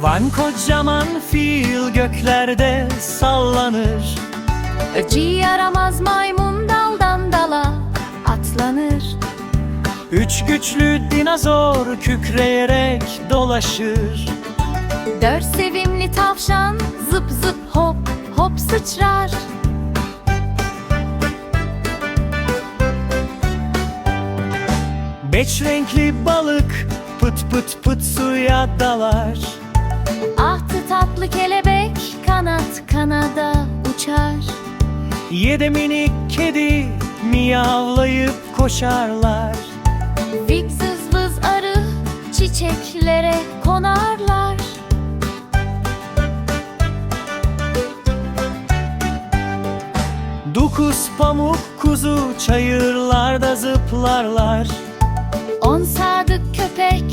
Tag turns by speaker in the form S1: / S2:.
S1: Van kocaman fil göklerde sallanır.
S2: Acı yaramaz maymun daldan dala atlanır.
S1: Üç güçlü dinozor kükreyerek dolaşır.
S2: Dört sevimli tavşan zıp zıp hop hop sıçrar.
S1: Beş renkli balık pıt pıt pıt suya dalar
S2: uçar
S1: Yedi minik kedi miyavlayıp koşarlar.
S2: Vik zız vız arı çiçeklere konarlar.
S1: Dokuz pamuk kuzu çayırlarda zıplarlar.
S2: On sadık köpek